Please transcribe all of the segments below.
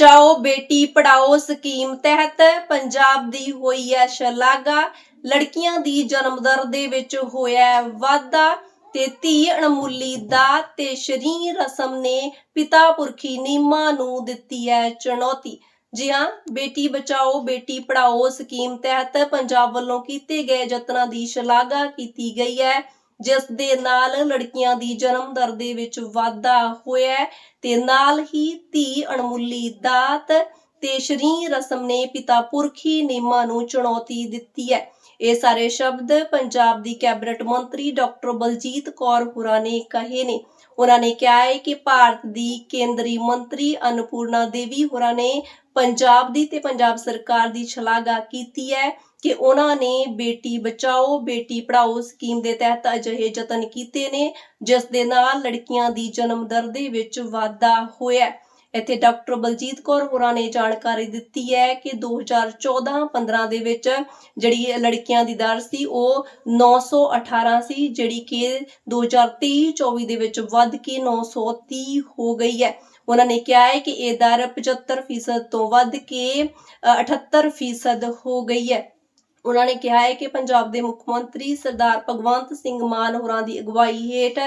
Bachao Beti Padhao scheme ਤਹਿਤ ਪੰਜਾਬ ਦੀ ਹੋਈ ਹੈ ਸ਼ਲਾਘਾ। ਲੜਕੀਆਂ ਦੀ ਜਨਮ ਦਰ ਦੇ ਵਿੱਚ ਹੋਇਆ ਵਾਧਾ ਤੇ ਧੀ ਅਣਮੁੱਲੀ ਦਾ ਤੇ ਸ਼ਰੀਰ ਰਸਮ ਨੇ ਪਿਤਾ ਪੁਰਖੀ ਨੀਮਾ ਨੂੰ ਦਿੱਤੀ ਹੈ ਚੁਣੌਤੀ। ਜੀ ਹਾਂ, ਬੇਟੀ ਬਚਾਓ, ਬੇਟੀ ਪੜਾਓ ਸਕੀਮ ਤਹਿਤ ਪੰਜਾਬ ਵੱਲੋਂ ਕੀਤੇ ਗਏ ਯਤਨਾਂ ਦੀ ਸ਼ਲਾਘਾ ਕੀਤੀ ਗਈ ਹੈ ਜਿਸ ਦੇ ਨਾਲ ਲੜਕੀਆਂ ਦੀ ਜਨਮ ਦਰ ਦੇ ਵਿੱਚ ਵਾਧਾ ਹੋਇਆ ਤੇ ਨਾਲ ਹੀ ਧੀ ਅਣਮੁੱਲੀ ਦਾਤ ਤੇ ਸ਼ਰੀਂ ਰਸਮ ਨੇ ਪਿਤਾ ਪੁਰਖੀ ਨਿਯਮਾਂ ਨੂੰ ਚੁਣੌਤੀ ਦਿੱਤੀ ਹੈ। ਇਹ ਸਾਰੇ ਸ਼ਬਦ ਪੰਜਾਬ ਦੀ ਕੈਬਨਿਟ ਮੰਤਰੀ ਡਾਕਟਰ ਬਲਜੀਤ ਕੌਰ ਹੁਰਾ ਨੇ ਕਹੇ ਨੇ। ਉਹਨਾਂ ਨੇ ਕਿਹਾ ਹੈ ਕਿ ਭਾਰਤ ਦੀ ਕੇਂਦਰੀ ਮੰਤਰੀ ਅਨਪੂਰਨਾ ਦੇਵੀ ਹੋਰਾਂ ਨੇ ਪੰਜਾਬ ਦੀ ਤੇ ਪੰਜਾਬ ਸਰਕਾਰ ਦੀ ਸ਼ਲਾਘਾ ਕੀਤੀ ਹੈ ਕਿ ਉਹਨਾਂ ਨੇ ਬੇਟੀ ਬਚਾਓ, ਬੇਟੀ ਪੜਾਓ ਸਕੀਮ ਦੇ ਤਹਿਤ ਅਜਿਹੇ ਯਤਨ ਕੀਤੇ ਨੇ, ਜਿਸ ਦੇ ਨਾਲ ਲੜਕੀਆਂ ਦੀ ਜਨਮ ਦਰ ਦੇ ਵਿੱਚ ਵਾਧਾ ਹੋਇਆ ਇੱਥੇ ਡਾਕਟਰ ਬਲਜੀਤ ਕੌਰ ਹੋਰਾਂ ਨੇ ਜਾਣਕਾਰੀ ਦਿੱਤੀ ਹੈ ਕਿ 2014-15 ਦੇ ਵਿੱਚ ਜਿਹੜੀ ਲੜਕੀਆਂ ਦੀ ਦਰ ਸੀ ਉਹ 918 ਸੀ ਜਿਹੜੀ ਕਿ 2023-24 ਦੇ ਵਿੱਚ ਵੱਧ ਕੇ 930 ਹੋ ਗਈ ਹੈ। ਉਹਨਾਂ ਨੇ ਕਿਹਾ ਹੈ ਕਿ ਇਹ ਦਰ 75% ਤੋਂ ਵੱਧ ਕੇ ਅ, 78% ਹੋ ਗਈ ਹੈ। ਉਹਨਾਂ ਨੇ ਕਿਹਾ ਹੈ ਕਿ ਪੰਜਾਬ ਦੇ ਮੁੱਖ ਮੰਤਰੀ ਸਰਦਾਰ ਭਗਵੰਤ ਸਿੰਘ ਮਾਨ ਹੋਰਾਂ ਦੀ ਅਗਵਾਈ ਹੇਠ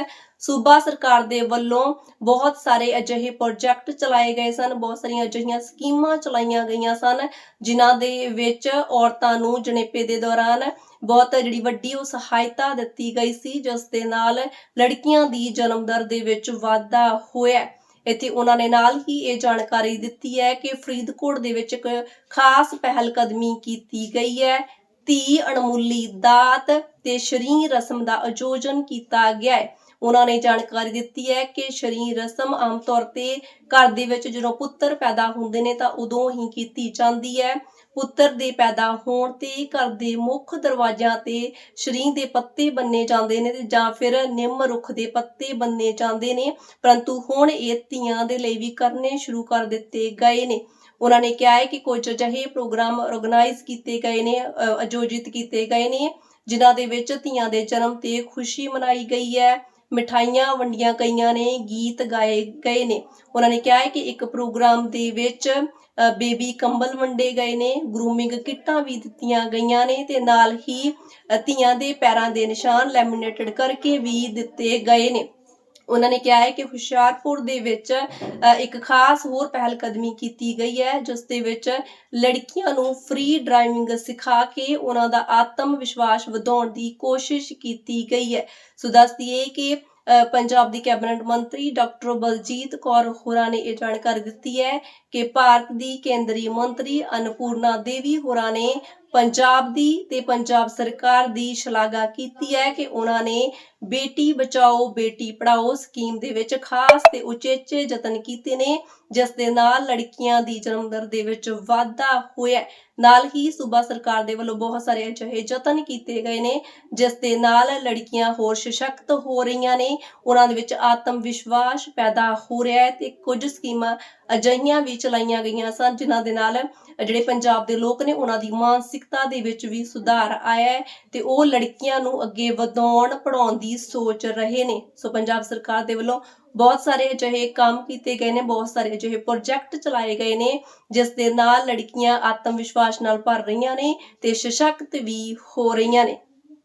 ਸੂਬਾ ਸਰਕਾਰ ਦੇ ਵੱਲੋਂ ਬਹੁਤ ਸਾਰੇ ਅਜਿਹੇ ਪ੍ਰੋਜੈਕਟ ਚਲਾਏ ਗਏ ਸਨ, ਬਹੁਤ ਸਾਰੀਆਂ ਅਜਿਹੀਆਂ ਸਕੀਮਾਂ ਚਲਾਈਆਂ ਗਈਆਂ ਸਨ, ਜਿਨ੍ਹਾਂ ਦੇ ਵਿੱਚ ਔਰਤਾਂ ਨੂੰ ਜਣੇਪੇ ਦੇ ਦੌਰਾਨ ਬਹੁਤ ਜਿਹੜੀ ਵੱਡੀ ਉਹ ਸਹਾਇਤਾ ਦਿੱਤੀ ਗਈ ਸੀ, ਜਿਸ ਦੇ ਨਾਲ ਲੜਕੀਆਂ ਦੀ ਜਨਮ ਦਰ ਦੇ ਵਿੱਚ ਵਾਧਾ ਹੋਇਆ ਇੱਥੇ ਉਹਨਾਂ ਨੇ ਨਾਲ ਹੀ ਇਹ ਜਾਣਕਾਰੀ ਦਿੱਤੀ ਹੈ ਕਿ ਫਰੀਦਕੋਟ ਦੇ ਵਿੱਚ ਇੱਕ ਖਾਸ ਪਹਿਲ ਕਦਮੀ ਕੀਤੀ ਗਈ ਹੈ ਧੀ ਅਣਮੁੱਲੀ ਦਾਤ ਤੇ ਸ਼ਰੀਂ ਰਸਮ ਦਾ ਆਯੋਜਨ ਕੀਤਾ ਗਿਆ ਹੈ। ਉਹਨਾਂ ਨੇ ਜਾਣਕਾਰੀ ਦਿੱਤੀ ਹੈ ਕਿ ਸਰੀਰ ਰਸਮ ਆਮ ਤੌਰ ਤੇ ਘਰ ਦੇ ਵਿੱਚ ਜਦੋਂ ਪੁੱਤਰ ਪੈਦਾ ਹੁੰਦੇ ਨੇ ਤਾਂ ਉਦੋਂ ਹੀ ਕੀਤੀ ਜਾਂਦੀ ਹੈ। ਪੁੱਤਰ ਦੇ ਪੈਦਾ ਹੋਣ ਤੇ ਘਰ ਦੇ ਮੁੱਖ ਦਰਵਾਜ਼ਿਆਂ ਤੇ ਸ਼ਰੀਂ ਦੇ ਪੱਤੇ ਬੰਨੇ ਜਾਂਦੇ ਨੇ ਤੇ ਜਾਂ ਫਿਰ ਨਿੰਮ ਰੁੱਖ ਦੇ ਪੱਤੇ ਬੰਨੇ ਜਾਂਦੇ ਨੇ। ਪਰੰਤੂ ਹੁਣ ਇਹ ਧੀਆਂ ਦੇ ਲਈ ਵੀ ਕਰਨੇ ਸ਼ੁਰੂ ਕਰ ਦਿੱਤੇ ਗਏ ਨੇ। ਉਹਨਾਂ ਨੇ ਕਿਹਾ ਹੈ ਕਿ ਕੁਝ ਅਜਿਹੇ ਪ੍ਰੋਗਰਾਮ ਆਰਗੇਨਾਈਜ਼ ਕੀਤੇ ਗਏ ਨੇ ਆਯੋਜਿਤ ਕੀਤੇ ਗਏ ਨੇ, ਜਿਨ੍ਹਾਂ ਦੇ ਵਿੱਚ ਧੀਆਂ ਦੇ ਜਨਮ ਤੇ ਖੁਸ਼ੀ ਮਨਾਈ ਗਈ ਹੈ। ਮਿਠਾਈਆਂ ਵੰਡੀਆਂ ਗਈਆਂ ਨੇ, ਗੀਤ ਗਾਏ ਗਏ ਨੇ। ਉਹਨਾਂ ਨੇ ਕਿਹਾ ਹੈ ਕਿ ਇੱਕ ਪ੍ਰੋਗਰਾਮ ਦੇ ਵਿੱਚ ਬੇਬੀ ਕੰਬਲ ਵੰਡੇ ਗਏ ਨੇ ਗਰੂਮਿੰਗ ਕਿੱਟਾਂ ਵੀ ਦਿੱਤੀਆਂ ਗਈਆਂ ਨੇ ਤੇ ਨਾਲ ਹੀ ਧੀਆਂ ਦੇ ਪੈਰਾਂ ਦੇ ਨਿਸ਼ਾਨ ਲੈਮੀਨੇਟਡ ਕਰਕੇ ਵੀ ਦਿੱਤੇ ਗਏ ਨੇ। ਉਹਨਾਂ ਨੇ ਕਿਹਾ ਹੈ ਕਿ ਹੁਸ਼ਿਆਰਪੁਰ ਦੇ ਵਿੱਚ ਇੱਕ ਖਾਸ ਹੋਰ ਪਹਿਲ ਕਦਮੀ ਕੀਤੀ ਗਈ ਹੈ, ਜਿਸ ਦੇ ਵਿੱਚ ਲੜਕੀਆਂ ਨੂੰ ਫ੍ਰੀ ਡਰਾਈਵਿੰਗ ਸਿਖਾ ਕੇ ਉਹਨਾਂ ਦਾ ਆਤਮ ਵਿਸ਼ਵਾਸ ਵਧਾਉਣ ਦੀ ਕੋਸ਼ਿਸ਼ ਕੀਤੀ ਗਈ ਹੈ। ਸੋ ਦੱਸ ਦਈਏ ਕਿ ਪੰਜਾਬ ਦੀ ਕੈਬਨਿਟ ਮੰਤਰੀ ਡਾਕਟਰ ਬਲਜੀਤ ਕੌਰ ਹੋਰਾਂ ਨੇ ਇਹ ਜਾਣਕਾਰੀ ਦਿੱਤੀ ਹੈ ਕਿ ਭਾਰਤ ਦੀ ਕੇਂਦਰੀ ਮੰਤਰੀ ਅਨਪੂਰਨਾ ਦੇਵੀ ਹੋਰਾਂ ਨੇ ਪੰਜਾਬ ਦੀ ਤੇ ਪੰਜਾਬ ਸਰਕਾਰ ਦੀ ਸ਼ਲਾਘਾ ਕੀਤੀ ਹੈ ਕਿ ਉਹਨਾਂ ਨੇ ਬੇਟੀ ਬਚਾਓ, ਬੇਟੀ ਪੜਾਓ ਸਕੀਮ ਦੇ ਵਿੱਚ ਖਾਸ ਤੇ ਉਚੇਚੇ ਯਤਨ ਕੀਤੇ ਨੇ, ਜਿਸ ਦੇ ਨਾਲ ਲੜਕੀਆਂ ਦੀ ਜਨਮ ਦਰ ਦੇ ਵਿੱਚ ਵਾਧਾ ਹੋਇਆ ਨਾਲ ਹੀ ਸੂਬਾ ਸਰਕਾਰ ਦੇ ਵੱਲੋਂ ਬਹੁਤ ਸਾਰੇ ਅਜਿਹੇ ਯਤਨ ਕੀਤੇ ਗਏ ਨੇ, ਜਿਸ ਦੇ ਨਾਲ ਲੜਕੀਆਂ ਹੋਰ ਸਸ਼ਕਤ ਹੋ ਰਹੀਆਂ ਨੇ। ਉਹਨਾਂ ਦੇ ਵਿੱਚ ਆਤਮ ਵਿਸ਼ਵਾਸ ਪੈਦਾ ਹੋ ਰਿਹਾ ਹੈ ਤੇ ਕੁਝ ਸਕੀਮਾਂ ਅਜਿਹੀਆਂ ਵੀ ਚਲਾਈਆਂ ਗਈਆਂ ਸਨ, ਜਿਨ੍ਹਾਂ ਦੇ ਨਾਲ ਜਿਹੜੇ ਪੰਜਾਬ ਦੇ ਲੋਕ ਨੇ, ਉਹਨਾਂ ਦੀ ਮਾਨਸਿਕਤਾ ਦੇ ਵਿੱਚ ਵੀ ਸੁਧਾਰ ਆਇਆ ਹੈ ਤੇ ਉਹ ਲੜਕੀਆਂ ਨੂੰ ਅੱਗੇ ਵਧਾਉਣ ਪੜਾਉਣ ਦੀ ਸੋਚ ਰਹੇ ਨੇ। ਸੋ ਪੰਜਾਬ ਸਰਕਾਰ ਦੇ ਵੱਲੋਂ ਬਹੁਤ ਸਾਰੇ ਅਜਿਹੇ ਕੰਮ ਕੀਤੇ ਗਏ ਨੇ, ਬਹੁਤ ਸਾਰੇ ਅਜਿਹੇ ਪ੍ਰੋਜੈਕਟ ਚਲਾਏ ਗਏ ਨੇ, ਜਿਸ ਦੇ ਨਾਲ ਲੜਕੀਆਂ ਆਤਮ ਵਿਸ਼ਵਾਸ ਨਾਲ ਭਰ ਰਹੀਆਂ ਨੇ ਤੇ ਸਸ਼ਕਤ ਵੀ ਹੋ ਰਹੀਆਂ ਨੇ।